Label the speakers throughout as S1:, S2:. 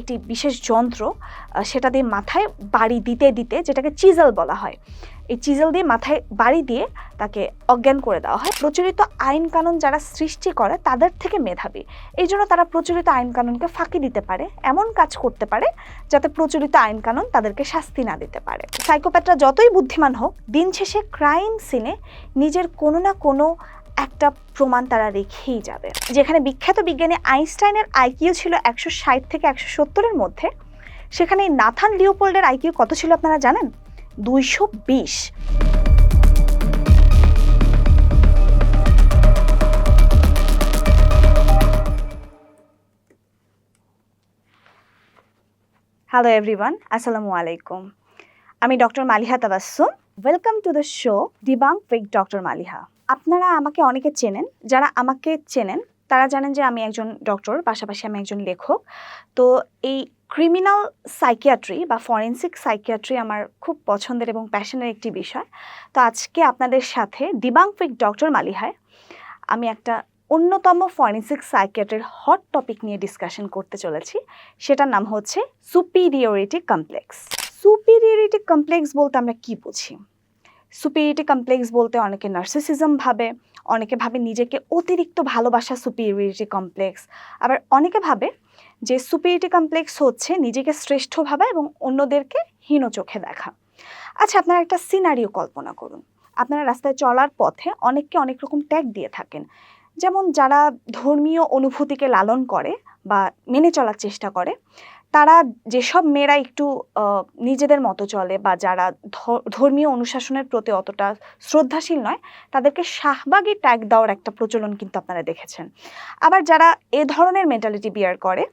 S1: একটি বিশেষ যন্ত্র সেটা দিয়ে মাথায় বাড়ি দিতে দিতে যেটাকে চিজল বলা হয়, এই চিজল দিয়ে মাথায় বাড়ি দিয়ে তাকে অজ্ঞান করে দেওয়া হয়। প্রচলিত আইন কানুন যারা সৃষ্টি করে, তাদের থেকে মেধাবী। এই জন্য তারা প্রচলিত আইন কানুনকে ফাঁকি দিতে পারে, এমন কাজ করতে পারে যাতে প্রচলিত আইন কানুন তাদেরকে শাস্তি না দিতে পারে। সাইকোপ্যাথরা যতই বুদ্ধিমান হোক, দিন শেষে ক্রাইম সিনে নিজের কোনো না কোনো একটা প্রমাণ তারা রেখেই যাবে। যেখানে বিখ্যাত বিজ্ঞানী আইনস্টাইনের আইকিউ ছিল একশো ষাট থেকে একশো সত্তরের মধ্যে। সেখানে নাথান লিওপোল্ডের আইকিউ কত ছিল আপনারা জানেন? দুইশো বিশ। হ্যালো এভরিওয়ান আসসালামু আলাইকুম। আমি doctor Maliha Tabassum welcome to the show debunk with doctor Maliha. আপনারা আমাকে অনেকে চেনেন, যারা আমাকে চেনেন, তারা জানেন যে আমি একজন ডক্টর পাশাপাশি আমি একজন লেখক। তো এই ক্রিমিনাল সাইকিয়াট্রি বা ফরেন্সিক সাইকিয়াট্রি আমার খুব পছন্দের এবং প্যাশনের একটি বিষয়। তো আজকে আপনাদের সাথে উইথ ডক্টর মালিহায় আমি একটা অন্যতম ফরেন্সিক সাইকিয়াট্রির হট টপিক নিয়ে ডিসকাশন করতে চলেছি। সেটার নাম হচ্ছে সুপিরিয়রিটি কমপ্লেক্স সুপিরিয়রিটি কমপ্লেক্স বলতে আমরা কি বুঝি? সুপিরিয়রিটি কমপ্লেক্স বলতে অনেকে নার্সিসিজম ভাবে, অনেকে ভাবে নিজেকে অতিরিক্ত ভালোবাসা সুপিরিয়রিটি কমপ্লেক্স আবার অনেকে ভাবে যে সুপিরিয়রিটি কমপ্লেক্স হচ্ছে নিজেকে শ্রেষ্ঠ ভাবা এবং অন্যদেরকে হীন চোখে দেখা। আচ্ছা আপনারা একটা সিনারিও কল্পনা করুন। আপনারা রাস্তায় চলার পথে অনেককে অনেক রকম ট্যাগ দিয়ে থাকেন। যেমন যারা ধর্মীয় অনুভূতিকে লালন করে বা মেনে চলার চেষ্টা করে, তারা যেসব মেয়েরা একটু নিজেদের মতো চলে বা যারা ধর্মীয় অনুশাসনের প্রতি অতটা শ্রদ্ধাশীল নয়, তাদেরকে শাহবাগী ট্যাগ দেওয়ার একটা প্রচলন কিন্তু আপনারা দেখেছেন। আবার যারা এ ধরনের মেন্টালিটি বিয়ার করে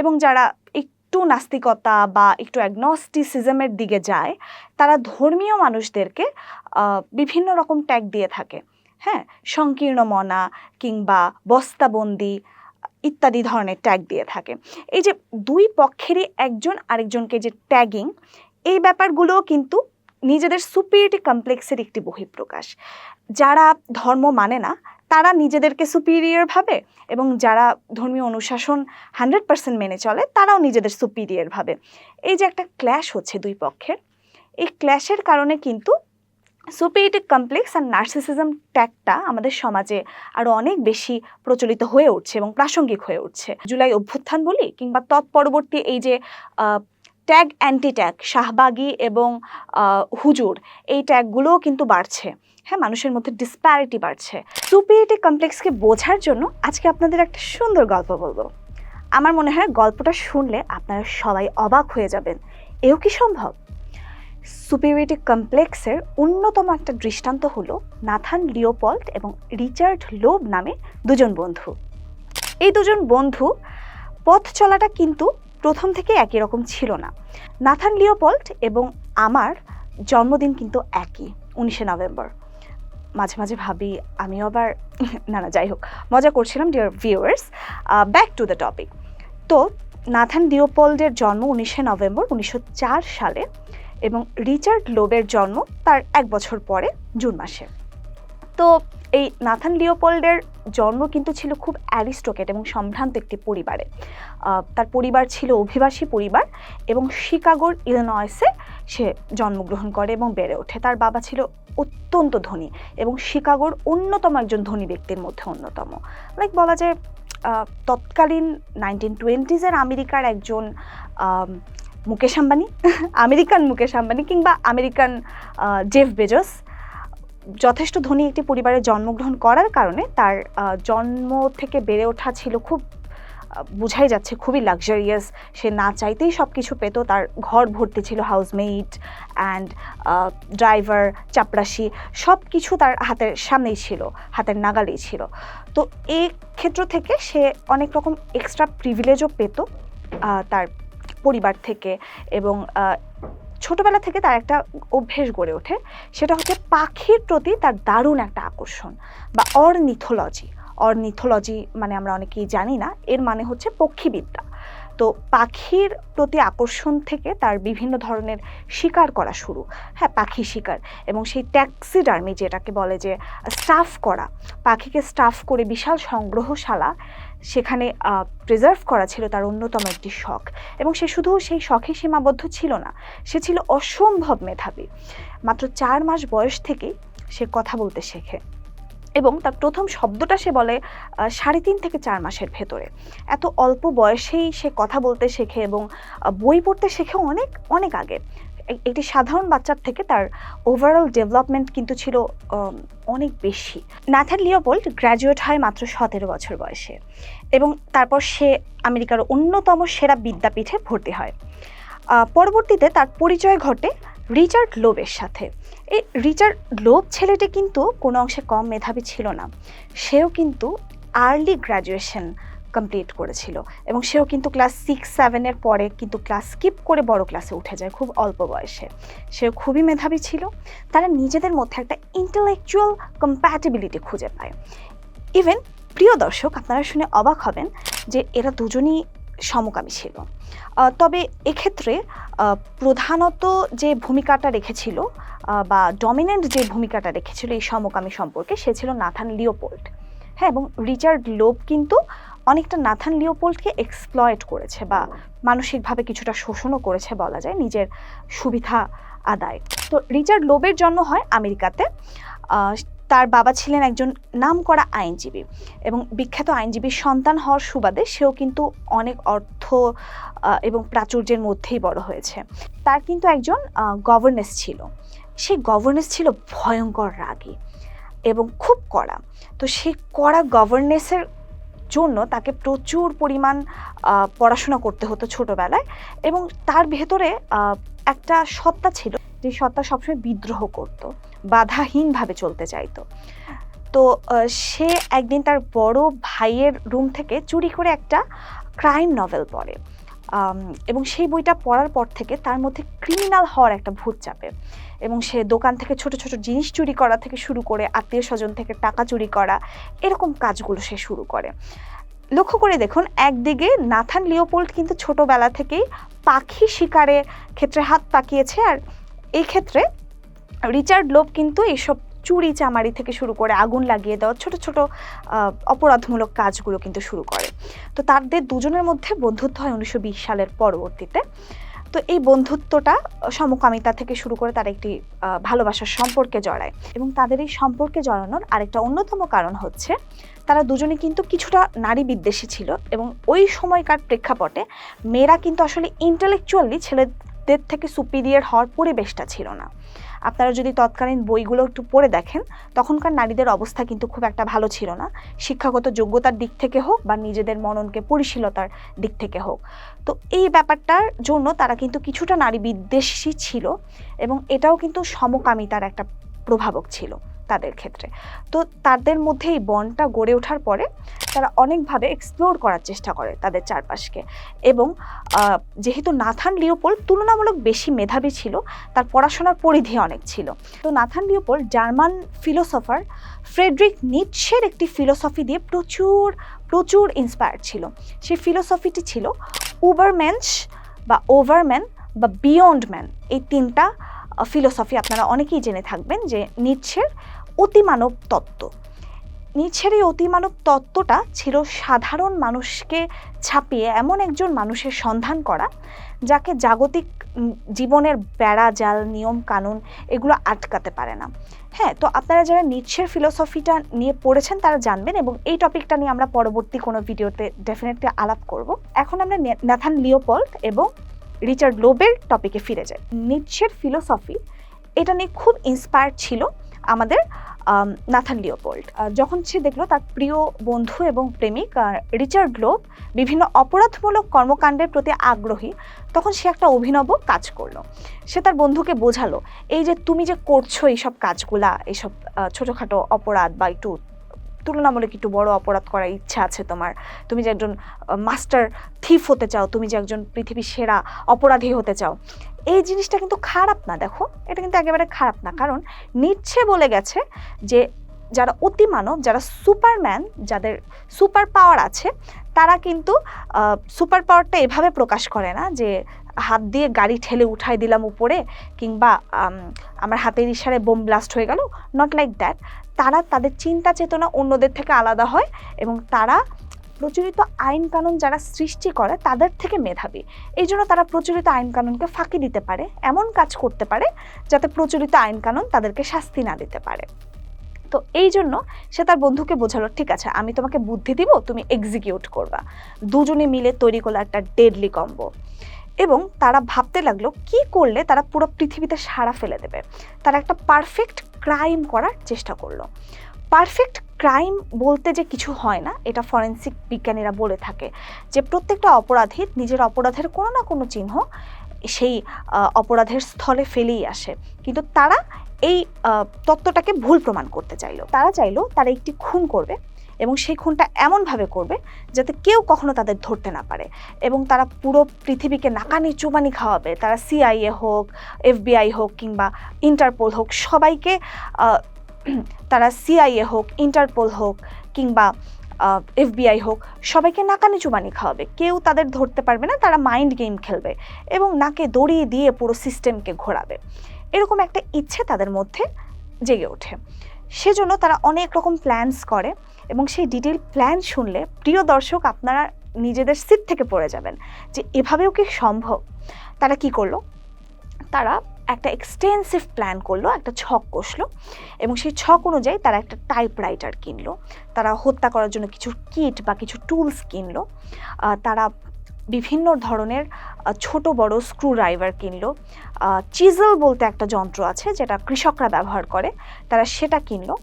S1: এবং যারা একটু নাস্তিকতা বা একটু অ্যাগনস্টিসিজমের দিকে যায়, তারা ধর্মীয় মানুষদেরকে বিভিন্ন রকম ট্যাগ দিয়ে থাকে। হ্যাঁ সংকীর্ণ মনা কিংবা বস্তাবন্দি ইত্যাদি ধরনের ট্যাগ দিয়ে থাকে। এই যে দুই পক্ষেরই একজন আরেকজনকে যে ট্যাগিং এই ব্যাপারগুলোও কিন্তু নিজেদের সুপিরিয়রিটি কমপ্লেক্সের একটি বহিঃপ্রকাশ। যারা ধর্ম মানে না, তারা নিজেদেরকে সুপিরিয়র ভাবে এবং যারা ধর্মীয় অনুশাসন হান্ড্রেড পার্সেন্ট মেনে চলে, তারাও নিজেদের সুপিরিয়র ভাবে। এই যে একটা ক্ল্যাশ হচ্ছে দুই পক্ষের, এই ক্ল্যাশের কারণে কিন্তু সুপিরিয়রিটি কমপ্লেক্স আর নার্সিসিজম ট্যাগটা আমাদের সমাজে আরও অনেক বেশি প্রচলিত হয়ে উঠছে এবং প্রাসঙ্গিক হয়ে উঠছে। জুলাই অভ্যুত্থান বলি কিংবা তৎপরবর্তী এই যে ট্যাগ অ্যান্টি ট্যাগ শাহবাগী এবং হুজুর, এই ট্যাগগুলোও কিন্তু বাড়ছে। হ্যাঁ মানুষের মধ্যে ডিসপ্যারিটি বাড়ছে। সুপিরিয়রিটি কমপ্লেক্সকে বোঝার জন্য আজকে আপনাদের একটা সুন্দর গল্প বলব। আমার মনে হয় গল্পটা শুনলে আপনারা সবাই অবাক হয়ে যাবেন। এও কি সম্ভব? সুপিরিয়রিটি কমপ্লেক্সের অন্যতম একটা দৃষ্টান্ত হলো নাথান লিওপল্ট এবং রিচার্ড লোব নামে দুজন বন্ধু। এই দুজন বন্ধু পথ চলাটা কিন্তু প্রথম থেকে একই রকম ছিল না। নাথান লিওপল্ট এবং আমার জন্মদিন কিন্তু একই, উনিশে নভেম্বর। মাঝে মাঝে ভাবি, আমিও আবার না না, যাই হোক, মজা করছিলাম dear viewers back to the topic তো, নাথান লিওপল্ডের জন্ম উনিশে নভেম্বর, উনিশশো চার সালে এবং রিচার্ড লোবের জন্ম তার এক বছর পরে, জুন মাসে। তো এই নাথান লিওপোল্ডের জন্ম কিন্তু ছিল খুব অ্যারিস্টোকেট এবং সম্ভ্রান্ত একটি পরিবারে। তার পরিবার ছিল অভিবাসী পরিবার এবং শিকাগোর ইলিনয়েসে সে জন্মগ্রহণ করে এবং বেড়ে ওঠে। তার বাবা ছিল অত্যন্ত ধনী এবং শিকাগোর অন্যতম একজন ধনী ব্যক্তির মধ্যে অন্যতম। লাইক বলা যায় তৎকালীন নাইনটিন টোয়েন্টিজের আমেরিকার একজন মুকেশ আম্বানি, আমেরিকান মুকেশ আম্বানি কিংবা আমেরিকান জেফ বেজস। যথেষ্ট ধনী একটি পরিবারে জন্মগ্রহণ করার কারণে তার জন্ম থেকে বেড়ে ওঠা ছিল খুব বোঝাই যাচ্ছে খুবই লাক্সারিয়াস সে না চাইতেই সব কিছু পেত। তার ঘর ভর্তি ছিল হাউসমেট অ্যান্ড ড্রাইভার চাপরাশি সব কিছু তার হাতের সামনেই ছিল, হাতের নাগালেই ছিল। তো এই ক্ষেত্র থেকে সে অনেক রকম এক্সট্রা প্রিভিলেজও পেত তার পরিবার থেকে এবং ছোটবেলা থেকে তার একটা অভ্যেস গড়ে ওঠে। সেটা হচ্ছে পাখির প্রতি তার দারুণ একটা আকর্ষণ বা অর্নিথোলজি। অর্নিথোলজি মানে আমরা অনেকেই জানি না, এর মানে হচ্ছে পক্ষীবিদ্যা। তো পাখির প্রতি আকর্ষণ থেকে তার বিভিন্ন ধরনের শিকার করা শুরু। হ্যাঁ পাখি শিকার এবং সেই ট্যাক্সিডার্মি যেটাকে বলে যে স্টাফ করা। পাখিকে স্টাফ করে বিশাল সংগ্রহশালা সেখানে প্রিজার্ভ করা ছিল তার অন্যতম একটি শখ। এবং সে শুধু সেই শখে সীমাবদ্ধ ছিল না, সে ছিল অসম্ভব মেধাবী। মাত্র চার মাস বয়স থেকেই সে কথা বলতে শেখে এবং তার প্রথম শব্দটা সে বলে সাড়ে তিন থেকে চার মাসের ভেতরে। এত অল্প বয়সেই সে কথা বলতে শেখে এবং বই পড়তে শেখে অনেক অনেক আগে। একটি সাধারণ বাচ্চার থেকে তার ওভারঅল ডেভেলপমেন্ট কিন্তু ছিল অনেক বেশি। নাথান লিওপোল্ড গ্র্যাজুয়েট হয় মাত্র সতেরো বছর বয়সে এবং তারপর সে আমেরিকার অন্যতম সেরা বিদ্যাপীঠে ভর্তি হয়। পরবর্তীতে তার পরিচয় ঘটে রিচার্ড লোবের সাথে। এই রিচার্ড লোব ছেলেটি কিন্তু কোনো অংশে কম মেধাবী ছিল না। সেও কিন্তু আর্লি গ্র্যাজুয়েশন কমপ্লিট করেছিল। এবং সেও কিন্তু ক্লাস সিক্স সেভেনের পরে কিন্তু ক্লাস স্কিপ করে বড় ক্লাসে উঠে যায় খুব অল্প বয়সে। সেও খুবই মেধাবী ছিল। তারা নিজেদের মধ্যে একটা ইন্টেলেকচুয়াল কম্প্যাটিবিলিটি খুঁজে পায়। ইভেন প্রিয় দর্শক, আপনারা শুনে অবাক হবেন যে এরা দুজনই সমকামী ছিল। তবে এক্ষেত্রে প্রধানত যে ভূমিকাটা রেখেছিল বা ডমিনেন্ট যে ভূমিকাটা রেখেছিল এই সমকামী সম্পর্কে সে ছিল নাথান লিওপোল্ড। হ্যাঁ এবং রিচার্ড লোব কিন্তু অনেকটা নাথান লিওপোল্ডকে এক্সপ্লয়েট করেছে বা মানসিকভাবে কিছুটা শোষণও করেছে বলা যায় নিজের সুবিধা আদায়। তো রিচার্ড লোবের জন্ম হয় আমেরিকাতে। তার বাবা ছিলেন একজন নামকরা আইনজীবী এবং বিখ্যাত আইনজীবীর সন্তান হওয়ার সুবাদে সেও কিন্তু অনেক অর্থ এবং প্রাচুর্যের মধ্যেই বড় হয়েছে। তার কিন্তু একজন গভর্নেন্স ছিল। সেই গভর্নেস ছিল ভয়ঙ্কর রাগী এবং খুব কড়া। তো সেই কড়া গভর্নেন্সের জন্য তাকে প্রচুর পরিমাণ পড়াশোনা করতে হতো ছোটোবেলায় এবং তার ভেতরে একটা সত্তা ছিল যে সত্তা সবসময় বিদ্রোহ করত, বাধাহীনভাবে চলতে চাইতো। তো সে একদিন তার বড় ভাইয়ের রুম থেকে চুরি করে একটা ক্রাইম নভেল পড়ে। এবং সেই বইটা পড়ার পর থেকে তার মধ্যে ক্রিমিনাল হওয়ার একটা ভূত চাপে। এবং সে দোকান থেকে ছোট ছোট জিনিস চুরি করা থেকে শুরু করে আত্মীয় স্বজন থেকে টাকা চুরি করা, এরকম কাজগুলো সে শুরু করে। লক্ষ্য করে দেখুন, একদিকে নাথান লিওপোল্ড কিন্তু ছোটবেলা থেকেই পাখি শিকারের ক্ষেত্রে হাত পাকিয়েছে, আর এই ক্ষেত্রে রিচার্ড লোভ কিন্তু এইসব চুরি চামারি থেকে শুরু করে আগুন লাগিয়ে দেওয়া ছোট ছোট অপরাধমূলক কাজগুলো কিন্তু শুরু করে। তো তাদের দুজনের মধ্যে বন্ধুত্ব হয় উনিশশো বিশ সালের পরবর্তীতে। তো এই বন্ধুত্বটা সমকামিতা থেকে শুরু করে তার একটি ভালোবাসার সম্পর্কে জড়ায়। এবং তাদের এই সম্পর্কে জড়ানোর আরেকটা অন্যতম কারণ হচ্ছে, তারা দুজনে কিন্তু কিছুটা নারী বিদ্বেষী ছিল এবং ওই সময়কার প্রেক্ষাপটে মেয়েরা কিন্তু আসলে ইন্টেলেকচুয়ালি ছেলেদের থেকে সুপিরিয়ার হওয়ার পরিবেশটা ছিল না। আপনারা যদি তৎকালীন বইগুলো একটু পড়ে দেখেন, তখনকার নারীদের অবস্থা কিন্তু খুব একটা ভালো ছিল না। শিক্ষাগত যোগ্যতার দিক থেকে হোক বা নিজেদের মননকে পরিশীলতার দিক থেকে হোক। তো এই ব্যাপারটার জন্য তারা কিন্তু কিছুটা নারী বিদ্বেষী ছিল এবং এটাও কিন্তু সমকামিতার একটা প্রভাবক ছিল। তাদের ক্ষেত্রে। তো তাদের মধ্যে এই বনটা গড়ে ওঠার পরে তারা অনেকভাবে এক্সপ্লোর করার চেষ্টা করে তাদের চারপাশকে। এবং যেহেতু নাথান লিওপোল তুলনামূলক বেশি মেধাবী ছিল, তার পড়াশোনার পরিধি অনেক ছিল। তো Nathan Leopold German philosopher Friedrich নিটসের একটি ফিলোসফি দিয়ে প্রচুর প্রচুর ইন্সপায়ার ছিল। সেই ফিলোসফিটি ছিল উবারম্যানস বা ওভারম্যান বা বিয়ন্ড ম্যান এই তিনটা ফিলোসফি আপনারা অনেকেই জেনে থাকবেন যে নিটসের অতিমানব তত্ত্ব। নিটসের এই অতিমানব তত্ত্বটা ছিল সাধারণ মানুষকে ছাপিয়ে এমন একজন মানুষের সন্ধান করা, যাকে জাগতিক জীবনের বেড়া, জাল, নিয়ম, কানুন এগুলো আটকাতে পারে না। হ্যাঁ তো আপনারা যারা নিটসের ফিলোসফিটা নিয়ে পড়েছেন তারা জানবেন এবং এই টপিকটা নিয়ে আমরা পরবর্তী কোনো ভিডিওতে ডেফিনেটলি আলাপ করব। এখন আমরা ন্যাথান লিওপল্ড এবং রিচার্ড লোবের টপিকে ফিরে যাই। নিটসের ফিলোসফি এটা নিয়ে খুব ইন্সপায়ার্ড ছিল। আমাদের আম, নাথান লিওপোল্ড। যখন সে দেখল তার প্রিয় বন্ধু এবং প্রেমিক রিচার্ড গ্লোব বিভিন্ন অপরাধমূলক কর্মকাণ্ডের প্রতি আগ্রহী তখন সে একটা অভিনব কাজ করল। সে তার বন্ধুকে বোঝালো এই যে তুমি যে করছ এইসব কাজগুলা এইসব ছোটোখাটো অপরাধ বা একটু তুলনামূলক একটু বড় অপরাধ করার ইচ্ছা আছে তোমার। তুমি যে একজন মাস্টার থিফ হতে চাও, তুমি যে একজন পৃথিবীর সেরা অপরাধী হতে চাও, এই জিনিসটা কিন্তু খারাপ না, দেখো। এটা কিন্তু একেবারে খারাপ না। কারণ নিচ্ছে বলে গেছে যে যারা অতিমানব, যারা সুপারম্যান যাদের সুপার পাওয়ার আছে, তারা কিন্তু সুপার পাওয়ারটা এভাবে প্রকাশ করে না যে হাত দিয়ে গাড়ি ঠেলে উঠাই দিলাম উপরে, কিংবা আমার হাতের ইশারায় বোম ব্লাস্ট হয়ে গেল। নট লাইক দ্যাট তারা তাদের চিন্তা চেতনা অন্যদের থেকে আলাদা হয় এবং তারা প্রচলিত আইন কানুন যারা সৃষ্টি করে তাদের থেকে মেধাবী। এই জন্য তারা প্রচলিত আইন কানুনকে ফাঁকি দিতে পারে, এমন কাজ করতে পারে যাতে প্রচলিত আইন কানুন তাদেরকে শাস্তি না দিতে পারে। তো এই জন্য সে তার বন্ধুকে বোঝালো, ঠিক আছে, আমি তোমাকে বুদ্ধি দিব, তুমি এক্সিকিউট করবা। দুজনে মিলে তৈরি করল একটা ডেডলি কম্বো এবং তারা ভাবতে লাগল, কি করলে তারা পুরো পৃথিবীতে সাড়া ফেলে দেবে? তারা একটা পারফেক্ট ক্রাইম করার চেষ্টা করল। পারফেক্ট ক্রাইম বলতে যে কিছু হয় না, এটা ফরেন্সিক বিজ্ঞানীরা বলে থাকে যে প্রত্যেকটা অপরাধী নিজের অপরাধের কোনো না কোনো চিহ্ন সেই অপরাধের স্থলে ফেলেই আসে। কিন্তু তারা এই তত্ত্বটাকে ভুল প্রমাণ করতে চাইলো। তারা চাইলো তারা একটি খুন করবে এবং সেই খুনটা এমনভাবে করবে যাতে কেউ কখনো তাদের ধরতে না পারে। এবং তারা পুরো পৃথিবীকে নাকানি চুবানি খাওয়াবে। তারা সিআইএ হোক, এফবিআই হোক কিংবা ইন্টারপোল হোক, সবাইকে তারা সিআইএ হোক, ইন্টারপোল হোক কিংবা এফবিআই হোক, সবাইকে নাকানি চুবানি খাওয়াবে। কেউ তাদের ধরতে পারবে না, তারা মাইন্ড গেম খেলবে এবং নাকে দড়িয়ে দিয়ে পুরো সিস্টেমকে ঘোরাবে। এরকম একটা ইচ্ছে তাদের মধ্যে জেগে ওঠে। সেজন্য তারা অনেক রকম প্ল্যানস করে। এবং সেই ডিটেল প্ল্যান শুনলে প্রিয় দর্শক আপনারা নিজেদের সিট থেকে পড়ে যাবেন যে এভাবেও কি সম্ভব? তারা কি করল? তারা একটা এক্সটেন্সিভ প্ল্যান করল, একটা ছক কষলো এবং সেই ছক অনুযায়ী তারা একটা টাইপরাইটার কিনলো। তারা হত্যা করার জন্য কিছু কিট বা কিছু টুলস কিনলো। তারা বিভিন্ন ধরনের ছোট বড় স্ক্রু ড্রাইভার কিনলো চিজল বলতে একটা যন্ত্র আছে যেটা কৃষকরা ব্যবহার করে। তারা সেটা কিনলো।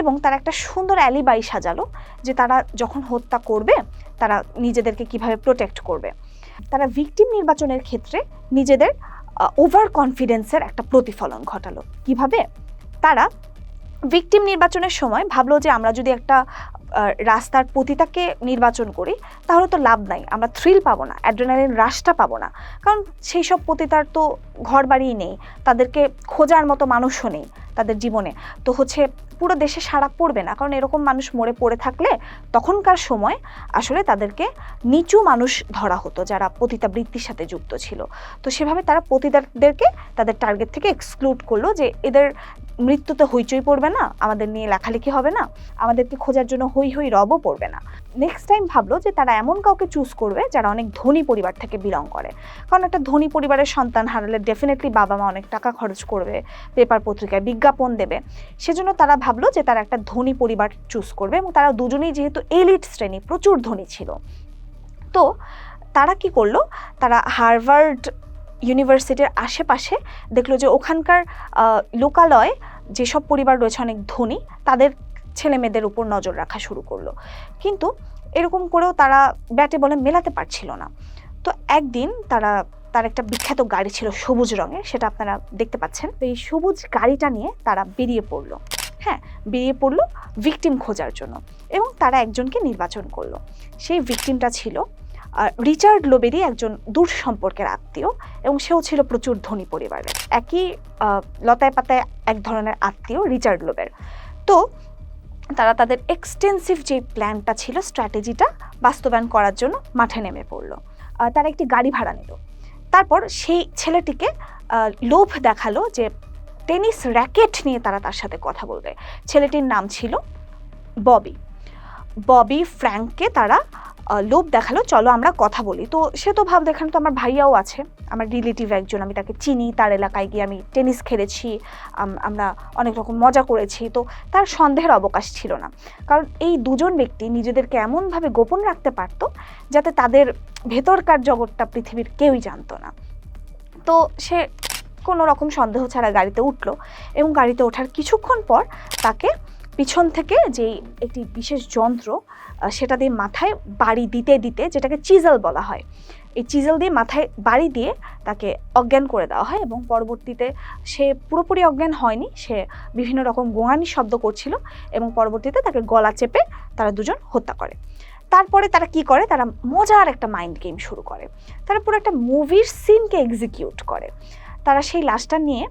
S1: এবং তারা একটা সুন্দর অ্যালিবাই সাজালো যে তারা যখন হত্যা করবে, তারা নিজেদেরকে কীভাবে প্রোটেক্ট করবে। তারা ভিকটিম নির্বাচনের ক্ষেত্রে নিজেদের ওভার কনফিডেন্সের একটা প্রতিফলন ঘটালো। কীভাবে? তারা ভিকটিম নির্বাচনের সময় ভাবলো যে আমরা যদি একটা রাস্তার পতিতাকে নির্বাচন করি, তাহলে তো লাভ নাই, আমরা থ্রিল পাবো না অ্যাড্রেনালিন রাশটা পাবো না। কারণ সেই সব পতিতার তো ঘর বাড়িই নেই, তাদেরকে খোঁজার মতো মানুষও নেই তাদের জীবনে। তো হচ্ছে পুরো দেশে সাড়া পড়বে না, কারণ এরকম মানুষ মরে পড়ে থাকলে তখনকার সময় আসলে তাদেরকে নিচু মানুষ ধরা হতো যারা পতিতাবৃত্তির সাথে যুক্ত ছিল। তো সেভাবে তারা পতিতাদেরকে তাদের টার্গেট থেকে এক্সক্লুড করল যে এদের মৃত্যুতে হইচই পড়বে না, আমাদের নিয়ে লেখালেখি হবে না, আমাদেরকে খোঁজার জন্য হই হই রবও পড়বে না। নেক্সট টাইম ভাবলো যে তারা এমন কাউকে চুজ করবে যারা অনেক ধনী পরিবার থেকে বিলং করে। কারণ একটা ধনী পরিবারের সন্তান হারালে ডেফিনেটলি বাবা মা অনেক টাকা খরচ করবে, পেপার পত্রিকায় বিজ্ঞাপন দেবে। সেজন্য তারা ভাবলো যে তারা একটা ধনী পরিবার চুজ করবে এবং তারা দুজনেই যেহেতু এলিট শ্রেণি, প্রচুর ধনী ছিল। তো তারা কি করল? তারা হার্ভার্ড ইউনিভার্সিটির আশেপাশে দেখল যে ওখানকার লোকালয় যেসব পরিবার রয়েছে অনেক ধনী, তাদের ছেলে মেয়েদের উপর নজর রাখা শুরু করল। কিন্তু এরকম করেও তারা ব্যাটে বলে মেলাতে পারছিল না। তো একদিন তারা তার একটা বিখ্যাত গাড়ি ছিল সবুজ রঙের, সেটা আপনারা দেখতে পাচ্ছেন। তো এই সবুজ গাড়িটা নিয়ে তারা বেরিয়ে পড়ল। হ্যাঁ বেরিয়ে পড়ল ভিকটিম খোঁজার জন্য এবং তারা একজনকে নির্বাচন করল। সেই ভিকটিমটা ছিল রিচার্ড লোবেরি একজন দূর সম্পর্কের আত্মীয় এবং সেও ছিল প্রচুর ধনী পরিবারের। একই লতায় পাতায় এক ধরনের আত্মীয় রিচার্ড লোবের। তো তারা তাদের এক্সটেন্সিভ যে প্ল্যানটা ছিল স্ট্র্যাটেজিটা বাস্তবায়ন করার জন্য মাঠে নেমে পড়ল। তারা একটি গাড়ি ভাড়া নিল। তারপর সেই ছেলেটিকে লোভ দেখাল যে টেনিস র্যাকেট নিয়ে তারা তার সাথে কথা বলবে। ছেলেটির নাম ছিল ববি। ববি ফ্র্যাঙ্ককে তারা লোভ দেখাল, চলো আমরা কথা বলি। তো সে তো ভাব দেখানো তো আমার ভাইয়াও আছে, আমার রিলেটিভ একজন, আমি তাকে চিনি, তার এলাকায় গিয়ে আমি টেনিস খেলেছি আমরা অনেক রকম মজা করেছি। তো তার সন্দেহের অবকাশ ছিল না। কারণ এই দুজন ব্যক্তি নিজেদেরকে এমনভাবে গোপন রাখতে পারতো, যাতে তাদের ভেতরকার জগৎটা পৃথিবীর কেউই জানতো না। তো সে কোনো রকম সন্দেহ ছাড়া গাড়িতে উঠল এবং গাড়িতে ওঠার কিছুক্ষণ পর তাকে পিছন থেকে যেই একটি বিশেষ যন্ত্র সেটা দিয়ে মাথায় বাড়ি দিতে দিতে যেটাকে চিজল বলা হয়, এই চিজল দিয়ে মাথায় বাড়ি দিয়ে তাকে অজ্ঞান করে দেওয়া হয় এবং পরবর্তীতে সে পুরোপুরি অজ্ঞান হয়নি, সে বিভিন্ন রকম গোঙানি শব্দ করছিল এবং পরবর্তীতে তাকে গলা চেপে তারা দুজন হত্যা করে। তারপরে তারা কি করে? তারা মজার একটা মাইন্ড গেম শুরু করে। তারা পুরো একটা মুভির সিনকে এক্সিকিউট করে। তারা সেই লাশটা নিয়ে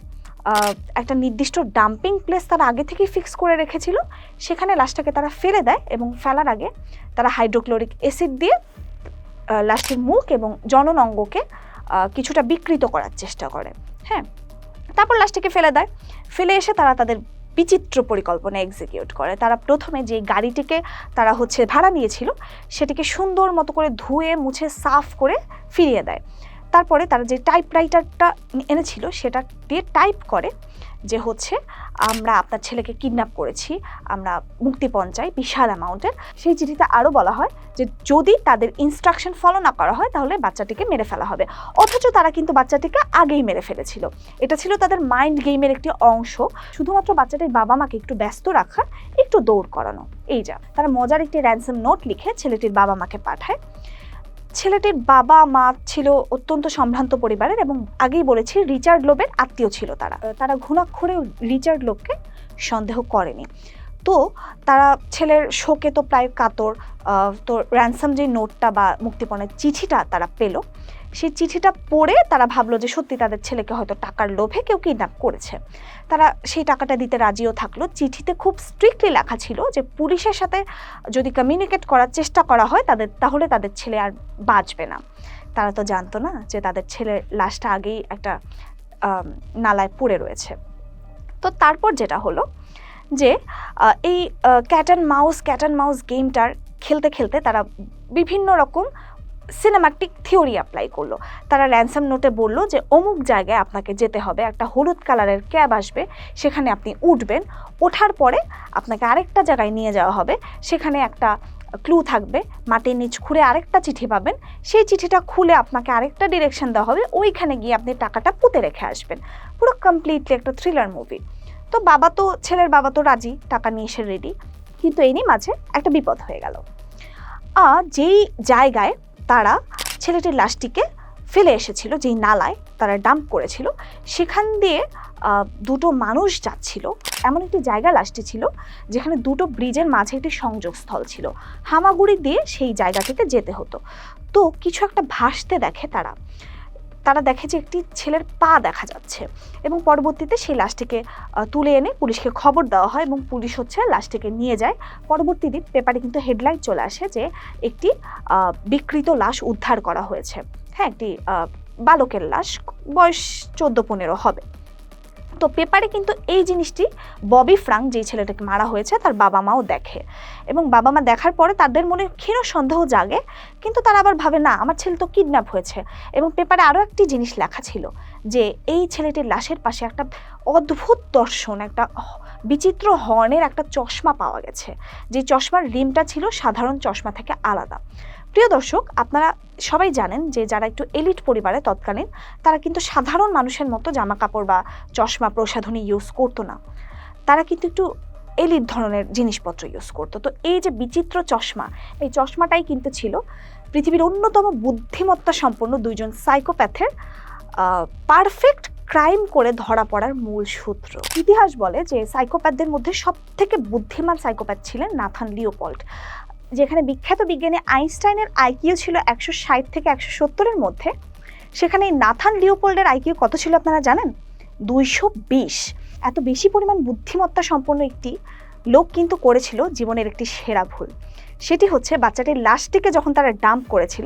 S1: একটা নির্দিষ্ট ডাম্পিং প্লেস তারা আগে থেকেই ফিক্স করে রেখেছিল। সেখানে লাশটাকে তারা ফেলে দেয় এবং ফেলার আগে তারা হাইড্রোক্লোরিক অ্যাসিড দিয়ে আহ, লাশটির মুখ এবং জনন অঙ্গকে কিছুটা বিকৃত করার চেষ্টা করে। হ্যাঁ তারপর লাশটিকে ফেলে দেয়। ফেলে এসে তারা তাদের বিচিত্র পরিকল্পনা এক্সিকিউট করে। তারা প্রথমে যে গাড়িটিকে তারা হচ্ছে ভাড়া নিয়েছিল সেটিকে সুন্দর মতো করে ধুয়ে মুছে সাফ করে ফিরিয়ে দেয়। তারপরে তারা যে টাইপ রাইটারটা এনেছিল সেটা দিয়ে টাইপ করে যে হচ্ছে, আমরা আপনার ছেলেকে কিডন্যাপ করেছি, আমরা মুক্তিপণ চাই বিশাল অ্যামাউন্টের সেই চিঠিতে আরও বলা হয় যে যদি তাদের ইনস্ট্রাকশন ফলো না করা হয়, তাহলে বাচ্চাটিকে মেরে ফেলা হবে। অথচ তারা কিন্তু বাচ্চাটিকে আগেই মেরে ফেলেছিল। এটা ছিল তাদের মাইন্ড গেমের একটি অংশ। শুধুমাত্র বাচ্চাটির বাবা মাকে একটু ব্যস্ত রাখা, একটু দৌড় করানো। এই যা। তারা মজার একটি র্যানসাম নোট লিখে ছেলেটির বাবা মাকে পাঠায়। ছেলেটির বাবা মা ছিল অত্যন্ত সম্ভ্রান্ত পরিবারের এবং আগেই বলেছি রিচার্ড লোবের আত্মীয় ছিল তারা। তারা ঘুণাক্ষরেও রিচার্ড লোককে সন্দেহ করেনি। তো তারা ছেলের শোকে তো প্রায় কাতর তো র্যানসাম যে নোটটা বা মুক্তিপণের চিঠিটা তারা পেল, সেই চিঠিটা পড়ে তারা ভাবলো যে সত্যি তাদের ছেলেকে হয়তো টাকার লোভে কেউ কিডন্যাপ করেছে। তারা সেই টাকাটা দিতে রাজিও থাকল। চিঠিতে খুব স্ট্রিক্টলি লেখা ছিল যে পুলিশের সাথে যদি কমিউনিকেট করার চেষ্টা করা হয় তাদের, তাহলে তাদের ছেলে আর বাঁচবে না। তারা তো জানতো না যে তাদের ছেলের লাশটা আগেই একটা নালায় পড়ে রয়েছে। তো তারপর যেটা হলো যে এই cat and mouse cat and mouse গেমটার খেলতে খেলতে তারা বিভিন্ন রকম সিনেমাটিক থিওরি অ্যাপ্লাই করল। তারা র্যানসাম নোটে বলল যে, অমুক জায়গায় আপনাকে যেতে হবে, একটা হলুদ কালারের ক্যাব আসবে, সেখানে আপনি উঠবেন, ওঠার পরে আপনাকে আরেকটা জায়গায় নিয়ে যাওয়া হবে, সেখানে একটা ক্লু থাকবে, মাটির নিচ খুঁড়ে আরেকটা চিঠি পাবেন, সেই চিঠিটা খুলে আপনাকে আরেকটা ডিরেকশন দেওয়া হবে, ওইখানে গিয়ে আপনি টাকাটা পুঁতে রেখে আসবেন। পুরো কমপ্লিটলি একটা থ্রিলার মুভি তো বাবা তো, ছেলের বাবা তো রাজি, টাকা নিয়ে এসে রেডি কিন্তু এরই মাঝে একটা বিপদ হয়ে গেল। যেই জায়গায় তারা ছেলেটির লাশটিকে ফেলে এসেছিল, যেই নালায় তারা ডাম্প করেছিল, সেখান দিয়ে দুটো মানুষ যাচ্ছিল। এমন একটি জায়গা লাশটি ছিল, যেখানে দুটো ব্রিজের মাঝে একটি সংযোগস্থল ছিল। হামাগুড়ি দিয়ে সেই জায়গাটিতে যেতে হতো। তো কিছু একটা ভাসতে দেখে তারা। তারা দেখে যে একটি ছেলের পা দেখা যাচ্ছে এবং পরবর্তীতে সেই লাশটিকে তুলে এনে পুলিশকে খবর দেওয়া হয় এবং পুলিশ হচ্ছে লাশটিকে নিয়ে যায়। পরবর্তী দিন পেপারে কিন্তু হেডলাইন চলে আসে যে একটি বিকৃত লাশ উদ্ধার করা হয়েছে। হ্যাঁ একটি বালকের লাশ বয়স চোদ্দ পনেরো হবে। তো পেপারে কিন্তু এই জিনিসটি ববি ফ্রাঙ্ক যেই ছেলেটাকে মারা হয়েছে, তার বাবা মাও দেখে। এবং বাবা মা দেখার পরে তাদের মনে ক্ষীণ সন্দেহ জাগে, কিন্তু তারা আবার ভাবে, না, আমার ছেলে তো কিডন্যাপ হয়েছে। এবং পেপারে আরও একটি জিনিস লেখা ছিল যে, এই ছেলেটির লাশের পাশে একটা অদ্ভুত দর্শন, একটা বিচিত্র হর্নের একটা চশমা পাওয়া গেছে। যে চশমার রিমটা ছিল সাধারণ চশমা থেকে আলাদা। প্রিয় দর্শক, আপনারা সবাই জানেন যে যারা একটু এলিট পরিবারে তৎকালীন, তারা কিন্তু সাধারণ মানুষের মতো জামা কাপড় বা চশমা প্রসাধনী ইউজ করতো না। তারা কিন্তু একটু এলিট ধরনের জিনিসপত্র ইউজ করতো। তো এই যে বিচিত্র চশমা, এই চশমাটাই কিন্তু ছিল পৃথিবীর অন্যতম বুদ্ধিমত্তা সম্পন্ন দুইজন সাইকোপ্যাথের পারফেক্ট ক্রাইম করে ধরা পড়ার মূল সূত্র। ইতিহাস বলে যে সাইকোপ্যাথদের মধ্যে সব থেকে বুদ্ধিমান সাইকোপ্যাথ ছিলেন নাথান লিওপল্ড। যেখানে বিখ্যাত বিজ্ঞানী আইনস্টাইনের আইকিউ ছিল একশো ষাট থেকে একশো সত্তরের মধ্যে, সেখানে নাথান লিওপোল্ডের আইকিউ কত ছিল আপনারা জানেন? দুইশো বিশ। এত বেশি পরিমাণ বুদ্ধিমত্তা সম্পন্ন একটি লোক কিন্তু করেছিল জীবনের একটি সেরা ভুল। সেটি হচ্ছে বাচ্চাটির লাশটিকে যখন তারা ডাম্প করেছিল,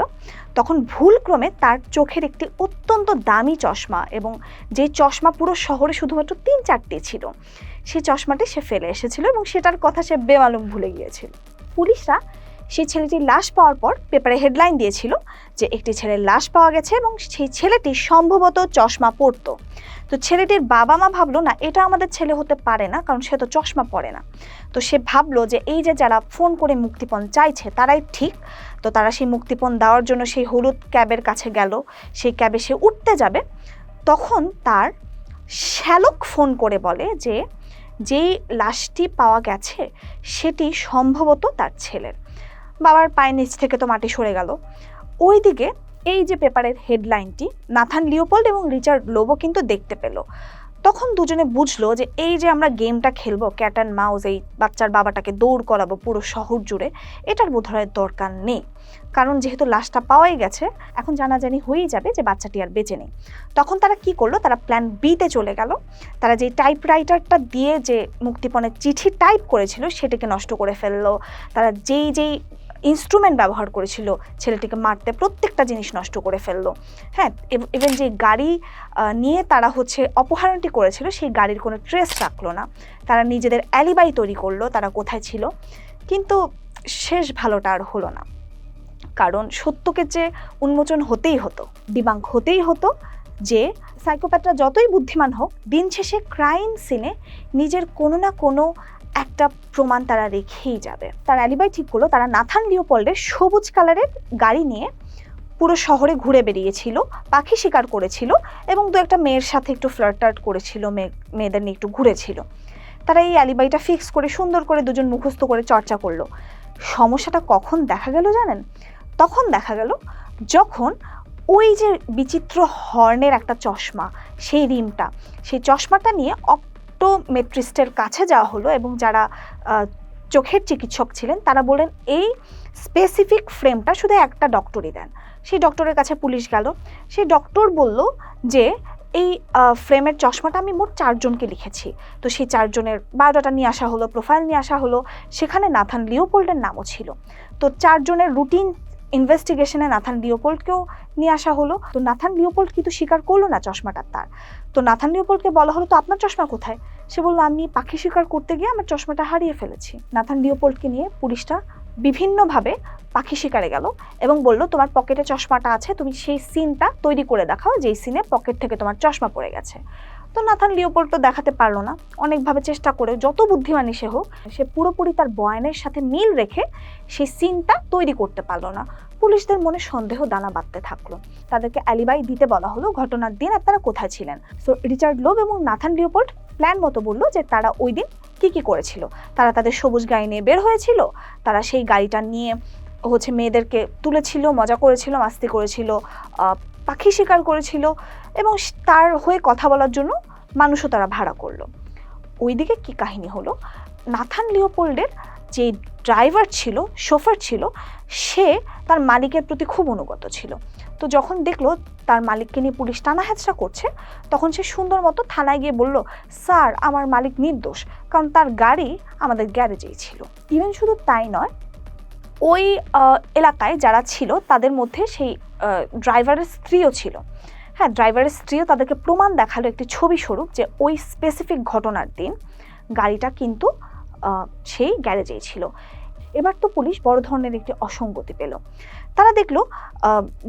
S1: তখন ভুলক্রমে তার চোখের একটি অত্যন্ত দামি চশমা এবং যে চশমা পুরো শহরে শুধুমাত্র তিন চারটি ছিল সেই চশমাটি সে ফেলে এসেছিল এবং সেটার কথা সে বেমালুম ভুলে গিয়েছিল। পুলিশরা সেই ছেলেটির লাশ পাওয়ার পর পেপারে হেডলাইন দিয়েছিল যে একটি ছেলের লাশ পাওয়া গেছে এবং সেই ছেলেটি সম্ভবত চশমা পরতো। তো ছেলেটির বাবা মা ভাবলো, না, এটা আমাদের ছেলে হতে পারে না, কারণ সে তো চশমা পরে না। তো সে ভাবলো যে এই যে যারা ফোন করে মুক্তিপণ চাইছে, তারাই ঠিক। তো তারা সেই মুক্তিপণ দেওয়ার জন্য সেই হলুদ ক্যাবের কাছে গেল। সেই ক্যাবে সে উঠতে যাবে। তখন তার শ্যালক ফোন করে বলে যে যেই লাশটি পাওয়া গেছে, সেটি সম্ভবত তার ছেলের। বাবার পায়ের নিচ থেকে তো মাটি সরে গেল। ওইদিকে এই যে পেপারের হেডলাইনটি, নাথান লিওপোল্ড এবং রিচার্ড লোবো কিন্তু দেখতে পেল। তখন দুজনে বুঝলো যে এই যে আমরা গেমটা খেলব ক্যাট অ্যান্ড মাউস এই বাচ্চার বাবাটাকে দৌড় করাবো পুরো শহর জুড়ে, এটার বোধহয় দরকার নেই। কারণ যেহেতু লাশটা পাওয়াই গেছে, এখন জানাজানি হয়েই যাবে যে বাচ্চাটি আর বেঁচে নেই। তখন তারা কি করল, তারা প্ল্যান বিতে চলে গেল। তারা যে টাইপরাইটারটা দিয়ে যে মুক্তিপণের চিঠি টাইপ করেছিল, সেটাকে নষ্ট করে ফেলল। তারা যেই যেই ইনস্ট্রুমেন্ট ব্যবহার করেছিল, ছেলেটিকে মারতে প্রত্যেকটা জিনিস নষ্ট করে ফেলল। হ্যাঁ ইভেন যে গাড়ি নিয়ে তারা হচ্ছে অপহরণটি করেছিল, সেই গাড়ির কোনো ট্রেস রাখল না। তারা নিজেদের অ্যালিবাই তৈরি করল, তারা কোথায় ছিল। কিন্তু শেষ ভালোটা আর হলো না। কারণ সত্যকে যে উন্মোচন হতেই হতো ডিবাঙ্ক হতেই হতো, যে সাইকোপ্যাথরা যতই বুদ্ধিমান হোক, দিন শেষে ক্রাইম সিনে নিজের কোনো না কোনো একটা প্রমাণ তারা রেখেই যাবে। তার অ্যালিবাই ঠিক করল, তারা নাথান লিওপল্ডের সবুজ কালারের গাড়ি নিয়ে পুরো শহরে ঘুরে বেরিয়েছিল পাখি শিকার করেছিল এবং দু একটা মেয়ের সাথে একটু ফ্লার্টার্ট করেছিল, মেয়ে, মেয়েদের নিয়ে একটু ঘুরেছিল। তারা এই অ্যালিবাইটা ফিক্স করে, সুন্দর করে দুজন মুখস্থ করে চর্চা করল। সমস্যাটা কখন দেখা গেল জানেন? তখন দেখা গেল যখন ওই যে বিচিত্র হর্নের একটা চশমা, সেই রিমটা, সেই চশমাটা নিয়ে অপটোমেট্রিস্টের কাছে যাওয়া হলো এবং যারা চোখের চিকিৎসক ছিলেন, তারা বললেন, এই স্পেসিফিক ফ্রেমটা শুধু একটা ডক্টরই দেন। সেই ডক্টরের কাছে পুলিশ গেল। সেই ডক্টর বলল যে, এই ফ্রেমের চশমাটা আমি মোট চারজনকে লিখেছি। তো সেই চারজনের বায়োডাটা নিয়ে আসা হলো প্রোফাইল নিয়ে আসা হলো। সেখানে নাথান লিওপোল্ডের নামও ছিল। তো চারজনের রুটিন ইনভেস্টিগেশনে নাথান লিওপোল্ডকেও নিয়ে আসা হলো। তো নাথান লিওপোল্ড কিন্তু স্বীকার করল না চশমাটা তার। তো নাথান লিওপোল্ডকে বলা হলো, তো আপনার চশমা কোথায়? সে বলল, আমি পাখি শিকার করতে গিয়ে আমার চশমাটা হারিয়ে ফেলেছি। নাথান লিওপোল্ডকে নিয়ে পুলিশটা বিভিন্নভাবে পাখি শিকারে গেল এবং বলল, তোমার পকেটে চশমাটা আছে, তুমি সেই সিনটা তৈরি করে দেখাও, যেই সিনে পকেট থেকে তোমার চশমা পড়ে গেছে। তো নাথান লিওপোল্ড তো দেখাতে পারল না। অনেকভাবে চেষ্টা করে যত বুদ্ধিমানী সে হোক, সে পুরোপুরি তার বয়ানের সাথে মিল রেখে সেই সিনটা তৈরি করতে পারল না। পুলিশদের মনে সন্দেহ দানা বাঁধতে থাকল। তাদেরকে অ্যালিবাই দিতে বলা হলো ঘটনার দিন আর তারা কোথায় ছিলেন। সো রিচার্ড লোব এবং নাথান লিওপোল্ড প্ল্যান মতো বলল যে তারা ওই দিন কী কী করেছিল। তারা তাদের সবুজ গাড়ি নিয়ে বের হয়েছিল। তারা সেই গাড়িটা নিয়ে হচ্ছে মেয়েদেরকে তুলেছিল, মজা করেছিল, মাস্তি করেছিল পাখি শিকার করেছিল এবং তার হয়ে কথা বলার জন্য মানুষও তারা ভাড়া করল। ওইদিকে কি কাহিনী হলো? নাথান লিওপোল্ডের যে ড্রাইভার ছিল, শোফার ছিল, সে তার মালিকের প্রতি খুব অনুগত ছিল। তো যখন দেখল তার মালিককে নিয়ে পুলিশ টানা হেঁচড়া করছে, তখন সে সুন্দর মতো থানায় গিয়ে বলল, স্যার, আমার মালিক নির্দোষ, কারণ তার গাড়ি আমাদের গ্যারেজেই ছিল। ইভেন শুধু তাই নয় ওই এলাকায় যারা ছিল, তাদের মধ্যে সেই ড্রাইভারের স্ত্রীও ছিল। হ্যাঁ ড্রাইভারের স্ত্রীও তাদেরকে প্রমাণ দেখাল একটি ছবি স্বরূপ যে ওই স্পেসিফিক ঘটনার দিন গাড়িটা কিন্তু সেই গ্যারেজেই ছিল। এবার তো পুলিশ বড় ধরনের একটি অসঙ্গতি পেল। তারা দেখল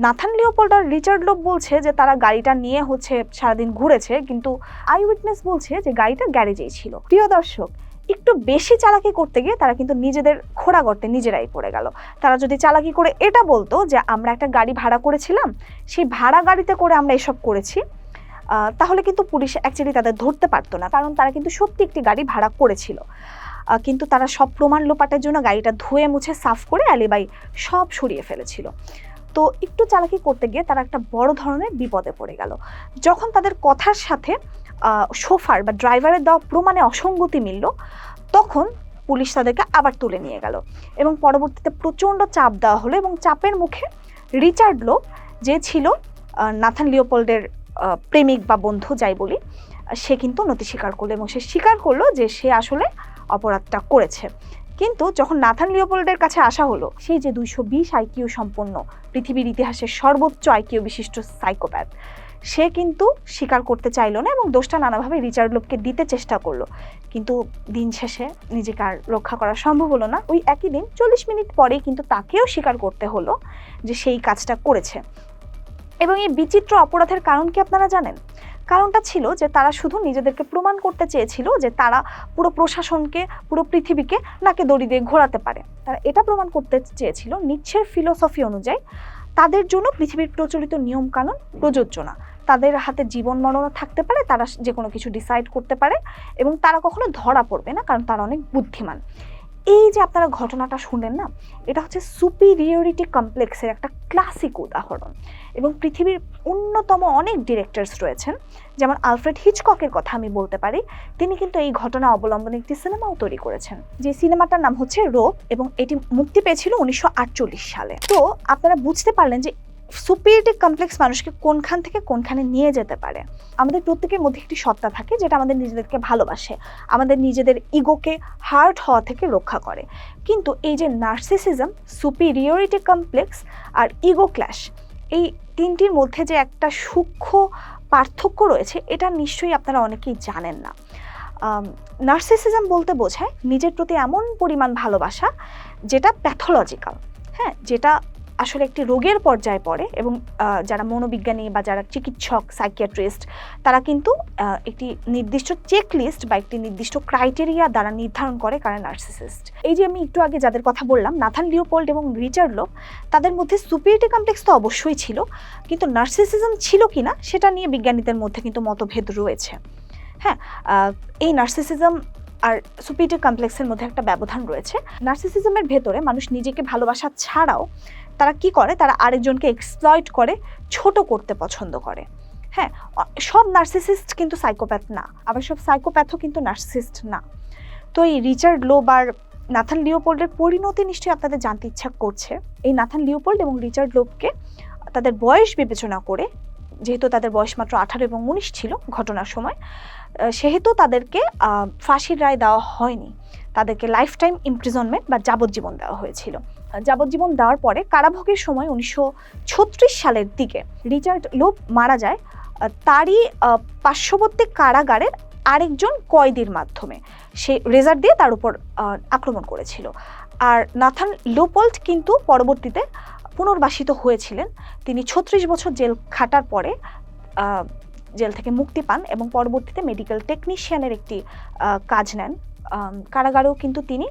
S1: নাথান লিওপোল্ড আর রিচার্ড লোব বলছে যে তারা গাড়িটা নিয়ে হচ্ছে সারাদিন ঘুরেছে, কিন্তু আই উইটনেস বলছে যে গাড়িটা গ্যারেজেই ছিল। প্রিয় দর্শক একটু বেশি চালাকি করতে গিয়ে তারা কিন্তু নিজেদের খোড়া গর্তে নিজেরাই পড়ে গেল। তারা যদি চালাকি করে এটা বলতো যে, আমরা একটা গাড়ি ভাড়া করেছিলাম, সেই ভাড়া গাড়িতে করে আমরা এসব করেছি তাহলে কিন্তু পুলিশ অ্যাকচুয়ালি তাদের ধরতে পারতো না। কারণ তারা কিন্তু সত্যি একটি গাড়ি ভাড়া করেছিল। কিন্তু তারা সব প্রমাণ লোপাটের জন্য গাড়িটা ধুয়ে মুছে সাফ করে আলিবাই সব সরিয়ে ফেলেছিল। তো একটু চালাকি করতে গিয়ে তারা একটা বড় ধরনের বিপদে পড়ে গেল। যখন তাদের কথার সাথে সোফার বা ড্রাইভারের দেওয়া প্রমাণে অসঙ্গতি মিলল, তখন পুলিশ তাদেরকে আবার তুলে নিয়ে গেল এবং পরবর্তীতে প্রচণ্ড চাপ দেওয়া হলো এবং চাপের মুখে রিচার্ড লো যে ছিল নাথান লিওপোল্ডের প্রেমিক বা বন্ধু যাই বলি, সে কিন্তু নতি স্বীকার করল এবং সে স্বীকার করল যে সে আসলে অপরাধটা করেছে। কিন্তু যখন নাথান লিওপোল্ডের কাছে আসা হলো, সেই যে দুইশো বিশ আইকিউ সম্পন্ন পৃথিবীর ইতিহাসের সর্বোচ্চ আইকিউ বিশিষ্ট সাইকোপ্যাথ সে কিন্তু স্বীকার করতে চাইলো না এবং দোষটা নানাভাবে রিচার্ড লোককে দিতে চেষ্টা করল। কিন্তু দিন শেষে নিজেকে আর রক্ষা করা সম্ভব হলো না। ওই একই দিন চল্লিশ মিনিট পরেই কিন্তু তাকেও স্বীকার করতে হলো যে সেই কাজটা করেছে। এবং এই বিচিত্র অপরাধের কারণ কি আপনারা জানেন? কারণটা ছিল যে তারা শুধু নিজেদেরকে প্রমাণ করতে চেয়েছিল যে তারা পুরো প্রশাসনকে, পুরো পৃথিবীকে নাকে দড়ি দিয়ে ঘোরাতে পারে। তারা এটা প্রমাণ করতে চেয়েছিল নিচ্ছের ফিলোসফি অনুযায়ী তাদের জন্য পৃথিবীর প্রচলিত নিয়মকানুন প্রযোজ্য না। তাদের হাতে জীবন মরণও থাকতে পারে, তারা যে কোনো কিছু ডিসাইড করতে পারে এবং তারা কখনো ধরা পড়বে না, কারণ তারা অনেক বুদ্ধিমান। এই যে আপনারা ঘটনাটা শুনলেন না, এটা হচ্ছে সুপিরিয়রিটি কমপ্লেক্সের একটা ক্লাসিক উদাহরণ এবং পৃথিবীর অন্যতম অনেক ডিরেক্টরস রয়েছেন। যেমন আলফ্রেড হিচককের কথা আমি বলতে পারি, তিনি কিন্তু এই ঘটনা অবলম্বনে একটি সিনেমাও তৈরি করেছেন। যে সিনেমাটার নাম হচ্ছে রোপ এবং এটি মুক্তি পেয়েছিল উনিশশো আটচল্লিশ সালে। তো আপনারা বুঝতে পারলেন যে সুপিরিয়রিটি কমপ্লেক্স মানুষকে কোনখান থেকে কোনখানে নিয়ে যেতে পারে? আমাদের প্রত্যেকের মধ্যে একটি সত্তা থাকে যেটা আমাদের নিজেদেরকে ভালোবাসে, আমাদের নিজেদের ইগোকে হার্ট হওয়া থেকে রক্ষা করে। কিন্তু এই যে নার্সিসিজম সুপিরিয়রিটি কমপ্লেক্স আর ইগো ক্ল্যাশ এই তিনটির মধ্যে যে একটা সূক্ষ্ম পার্থক্য রয়েছে, এটা নিশ্চয়ই আপনারা অনেকেই জানেন না। নার্সিসিজম বলতে বোঝায় নিজের প্রতি এমন পরিমাণ ভালোবাসা যেটা প্যাথোলজিক্যাল হ্যাঁ? যেটা আসলে একটি রোগের পর্যায়ে পড়ে এবং যারা মনোবিজ্ঞানী বা যারা চিকিৎসক, সাইকিয়াট্রিস্ট, তারা কিন্তু একটি নির্দিষ্ট চেক লিস্ট বা একটি নির্দিষ্ট ক্রাইটেরিয়া দ্বারা নির্ধারণ করে কারা নার্সিসিস্ট এই যে আমি একটু আগে যাদের কথা বললাম, নাথান লিওপোল্ড এবং রিচার্ড লো তাদের মধ্যে সুপিরিটি কমপ্লেক্স তো অবশ্যই ছিল, কিন্তু নার্সিসিজম ছিল কিনা সেটা নিয়ে বিজ্ঞানীদের মধ্যে কিন্তু মতভেদ রয়েছে। হ্যাঁ এই নার্সিসিজম আর সুপিরিটি কমপ্লেক্সের মধ্যে একটা ব্যবধান রয়েছে। নার্সিসিজমের ভেতরে মানুষ নিজেকে ভালোবাসা ছাড়াও তারা কি করে? তারা আরেকজনকে এক্সপ্লয়েট করে, ছোট করতে পছন্দ করে। হ্যাঁ সব নার্সিসিস্ট কিন্তু সাইকোপ্যাথ না। আবার সব সাইকোপ্যাথও কিন্তু নার্সিসিস্ট না। তো এই রিচার্ড লোব আর নাথান লিওপোল্ডের পরিণতি নিশ্চয়ই আপনাদের জানতে ইচ্ছা করছে। এই নাথান লিওপোল্ড এবং রিচার্ড লোবকে তাদের বয়স বিবেচনা করে, যেহেতু তাদের বয়স মাত্র আঠারো এবং উনিশ ছিল ঘটনার সময় সেহেতু তাদেরকে ফাঁসির রায় দেওয়া হয়নি। তাদেরকে লাইফ টাইম ইমপ্রিজনমেন্ট বা যাবজ্জীবন দেওয়া হয়েছিল। যাবজ্জীবন দেওয়ার পরে কারাভোগের সময় উনিশশো ছত্রিশ সালের দিকে রিচার্ড লোব মারা যায় তারই পার্শ্ববর্তী কারাগারের আরেকজন কয়েদির মাধ্যমে। সে রেজার দিয়ে তার উপর আক্রমণ করেছিল। আর নাথান লোপল্ট কিন্তু পরবর্তীতে পুনর্বাসিত হয়েছিলেন। তিনি ছত্রিশ বছর জেল খাটার পরে জেল থেকে মুক্তি পান এবং পরবর্তীতে মেডিকেল টেকনিশিয়ানের একটি কাজ নেন। কারাগারেও কিন্তু তিনি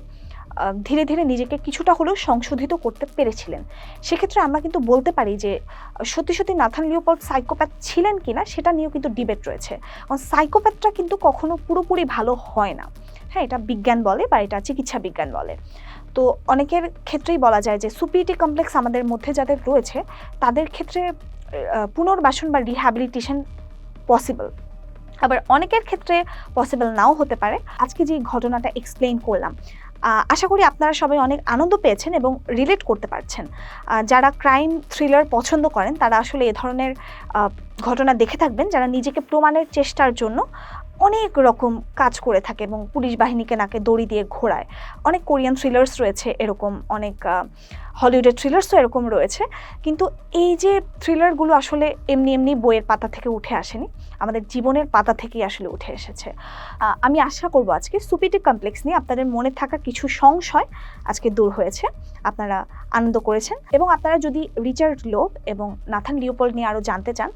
S1: ধীরে ধীরে নিজেকে কিছুটা হলেও সংশোধিত করতে পেরেছিলেন। সেক্ষেত্রে আমরা কিন্তু বলতে পারি যে, সত্যি সত্যি নাথান লিওপল্ড সাইকোপ্যাথ ছিলেন কিনা সেটা নিয়েও কিন্তু ডিবেট রয়েছে। কারণ সাইকোপ্যাথটা কিন্তু কখনো পুরোপুরি ভালো হয় না। হ্যাঁ এটা বিজ্ঞান বলে বা এটা চিকিৎসা বিজ্ঞান বলে। তো অনেকের ক্ষেত্রেই বলা যায় যে সুপিরিটি কমপ্লেক্স আমাদের মধ্যে যাদের রয়েছে, তাদের ক্ষেত্রে পুনর্বাসন বা রিহ্যাবিলিটেশন পসিবল আবার অনেকের ক্ষেত্রে পসিবল নাও হতে পারে। আজকে যে ঘটনাটা এক্সপ্লেইন করলাম আশা করি আপনারা সবাই অনেক আনন্দ পেয়েছেন এবং রিলেট করতে পারছেন। যারা ক্রাইম থ্রিলার পছন্দ করেন, তারা আসলে এ ধরনের ঘটনা দেখে থাকবেন, যারা নিজেকে প্রমাণের চেষ্টার জন্য অনেক রকম কাজ করে থাকে এবং পুলিশ বাহিনীকে নাকে দড়ি দিয়ে ঘোরায়। অনেক কোরিয়ান থ্রিলার্স রয়েছে এরকম, অনেক হলিউডের থ্রিলার্সও এরকম রয়েছে। কিন্তু এই যে থ্রিলারগুলো আসলে এমনি এমনি বইয়ের পাতা থেকে উঠে আসেনি, আমাদের জীবনের পাতা থেকেই আসলে উঠে এসেছে। আমি আশা করব আজকে সুপিটি কমপ্লেক্স নিয়ে আপনাদের মনে থাকা কিছু সংশয় আজকে দূর হয়েছে। আপনারা আনন্দ করেছেন এবং আপনারা যদি রিচার্ড লোভ এবং নাথান লিওপোল নিয়ে আরও জানতে চান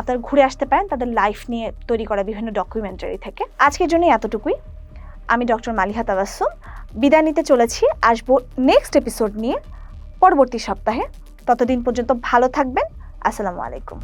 S1: আপনারা ঘুরে আসতে পারেন, তাদের লাইফ নিয়ে তৈরি করা বিভিন্ন ডকুমেন্টারি থেকে। আজকের জন্য এতটুকুই। আমি ডক্টর মালিহা তাবাসুম বিদায় নিতে চলেছি। আসব নেক্সট এপিসোড নিয়ে পরবর্তী সপ্তাহে। ততদিন পর্যন্ত ভালো থাকবেন। আসসালামু আলাইকুম।